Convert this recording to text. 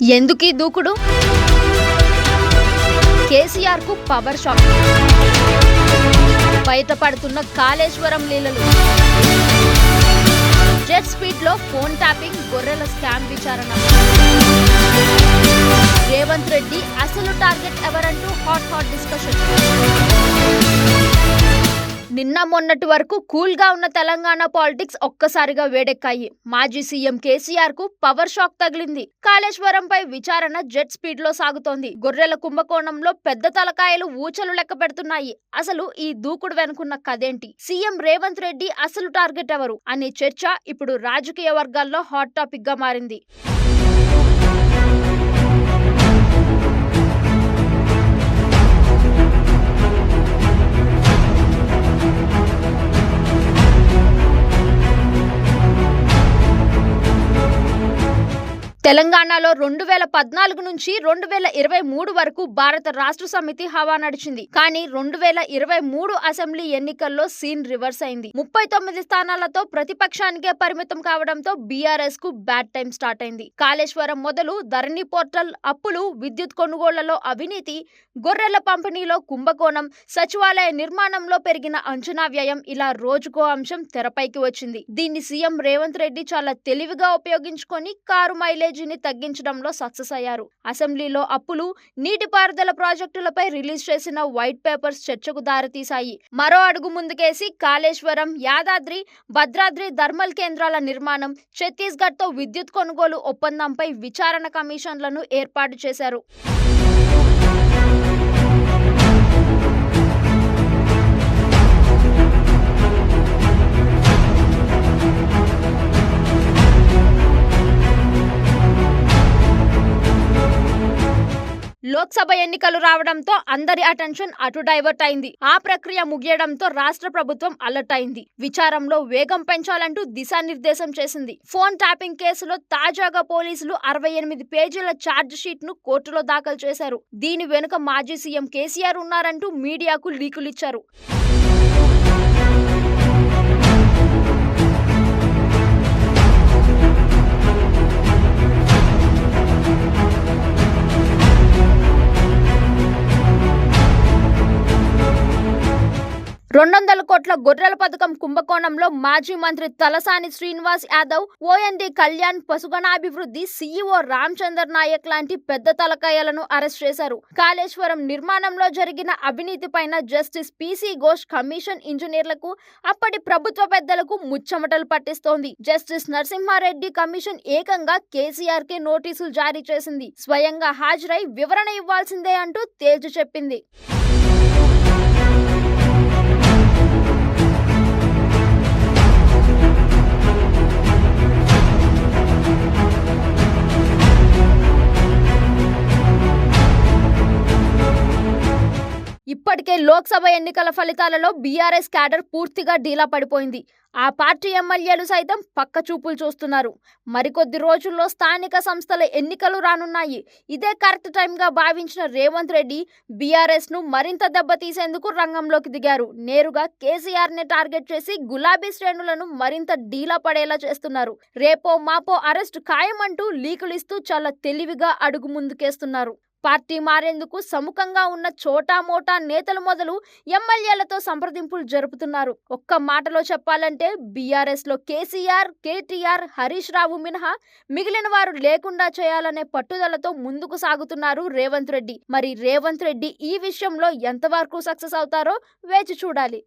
ఎందుకీ దూకుడు? కేసీఆర్కు పవర్ షాక్ బయటపడుతున్న కాళేశ్వరం లీలలు. జెట్ స్పీడ్లో ఫోన్ ట్యాపింగ్ గొర్రెల స్కామ్ విచారణ. రేవంత్ రెడ్డి అసలు టార్గెట్ ఎవరంటూ హాట్ హాట్ డిస్కషన్ నిన్న మొన్నటి వరకు కూల్గా ఉన్న తెలంగాణ పాలిటిక్స్ ఒక్కసారిగా వేడెక్కాయి. మాజీ సీఎం కేసీఆర్కు పవర్ షాక్ తగిలింది. కాళేశ్వరంపై విచారణ జెట్ స్పీడ్లో సాగుతోంది. గొర్రెల కుంభకోణంలో పెద్ద తలకాయలు ఊచలు లెక్క పెడుతున్నాయి. అసలు ఈ దూకుడు వెనుకున్న కదేంటి సీఎం రేవంత్ రెడ్డి అసలు టార్గెట్ ఎవరు? అనే చర్చ ఇప్పుడు రాజకీయ వర్గాల్లో హాట్ టాపిక్గా మారింది. తెలంగాణలో రెండు వేల పద్నాలుగు నుంచి రెండు వేల ఇరవై మూడు వరకు భారత రాష్ట్ర సమితి హవా నడిచింది. కానీ రెండు వేల ఇరవై మూడు అసెంబ్లీ ఎన్నికల్లో సీన్ రివర్స్ అయింది. ముప్పై తొమ్మిది స్థానాలతో ప్రతిపక్షానికే పరిమితం కావడంతో బీఆర్ఎస్కు బ్యాడ్ టైం స్టార్ట్ అయింది. కాళేశ్వరం మొదలు ధరణి పోర్టల్ అప్పులు విద్యుత్ కొనుగోళ్ళలో అవినీతి గొర్రెల పంపిణీలో కుంభకోణం సచివాలయ నిర్మాణంలో పెరిగిన అంచనా వ్యయం ఇలా రోజుకో అంశం తెరపైకి వచ్చింది. దీన్ని సీఎం రేవంత్ రెడ్డి చాలా తెలివిగా ఉపయోగించుకొని కారు మైలేజ్ ఛార్జీని తగ్గించడంలో సక్సెస్ అయ్యారు. అసెంబ్లీలో అప్పులు నీటిపారుదల ప్రాజెక్టులపై రిలీజ్ చేసిన వైట్ పేపర్స్ చర్చకు దారితీశాయి. మరో అడుగు ముందుకేసి కాళేశ్వరం యాదాద్రి భద్రాద్రి థర్మల్ కేంద్రాల నిర్మాణం ఛత్తీస్గఢ్తో విద్యుత్ కొనుగోలు ఒప్పందంపై విచారణ కమిషన్లను ఏర్పాటు చేశారు. లోక్సభ ఎన్నికలు రావడంతో అందరి అటెన్షన్ అటు డైవర్ట్ అయింది. ఆ ప్రక్రియ ముగియడంతో రాష్ట్ర ప్రభుత్వం అలర్ట్ అయింది. విచారంలో వేగం పెంచాలంటూ దిశానిర్దేశం చేసింది. ఫోన్ ట్యాపింగ్ కేసులో తాజాగా పోలీసులు అరవై ఎనిమిది పేజీల ఛార్జ్ షీట్ను కోర్టులో దాఖలు చేశారు. దీని వెనుక మాజీ సీఎం కేసీఆర్ ఉన్నారంటూ మీడియాకు లీకులిచ్చారు. రెండు వందల కోట్ల గొర్రెల పథకం కుంభకోణంలో మాజీ మంత్రి తలసాని శ్రీనివాస్ యాదవ్ ఓఎన్డి కళ్యాణ్ పశుగణాభివృద్ధి సీఈఓ రామచందర్ నాయక్ లాంటి పెద్ద తలకాయలను అరెస్ట్ చేశారు. కాళేశ్వరం నిర్మాణంలో జరిగిన అవినీతి పైన justice P C Ghosh commission ఇంజనీర్లకు అప్పటి ప్రభుత్వ పెద్దలకు ముచ్చమటలు పట్టిస్తోంది. జస్టిస్ నరసింహారెడ్డి కమిషన్ ఏకంగా కేసీఆర్ కే నోటీసులు జారీ చేసింది. స్వయంగా హాజరై వివరణ ఇవ్వాల్సిందే అంటూ తేల్చి చెప్పింది. ఇప్పటికే లోక్సభ ఎన్నికల ఫలితాలలో బీఆర్ఎస్ క్యాడర్ పూర్తిగా డీలా పడిపోయింది. ఆ పార్టీ ఎమ్మెల్యేలు సైతం పక్క చూపులు చూస్తున్నారు. మరికొద్ది రోజుల్లో స్థానిక సంస్థల ఎన్నికలు రానున్నాయి. ఇదే కరెక్ట్ టైంగా భావించిన రేవంత్ రెడ్డి బీఆర్ఎస్ను మరింత దెబ్బతీసేందుకు రంగంలోకి దిగారు. నేరుగా కేసీఆర్ని టార్గెట్ చేసి గులాబీ శ్రేణులను మరింత డీలా పడేలా చేస్తున్నారు. రేపో మాపో అరెస్ట్ ఖాయమంటూ లీకులిస్తూ చాలా తెలివిగా అడుగు ముందుకేస్తున్నారు. పార్టీ మారేందుకు సముఖంగా ఉన్న చోటా మోటా నేతలు మొదలు ఎమ్మెల్యేలతో సంప్రదింపులు జరుపుతున్నారు. ఒక్క మాటలో చెప్పాలంటే బీఆర్ఎస్లో కేసీఆర్ కేటీఆర్ హరీష్ రావు మినహా మిగిలిన వారు లేకుండా చేయాలనే పట్టుదలతో ముందుకు సాగుతున్నారు రేవంత్ రెడ్డి. మరి రేవంత్ రెడ్డి ఈ విషయంలో ఎంతవరకు సక్సెస్ అవుతారో వేచి చూడాలి.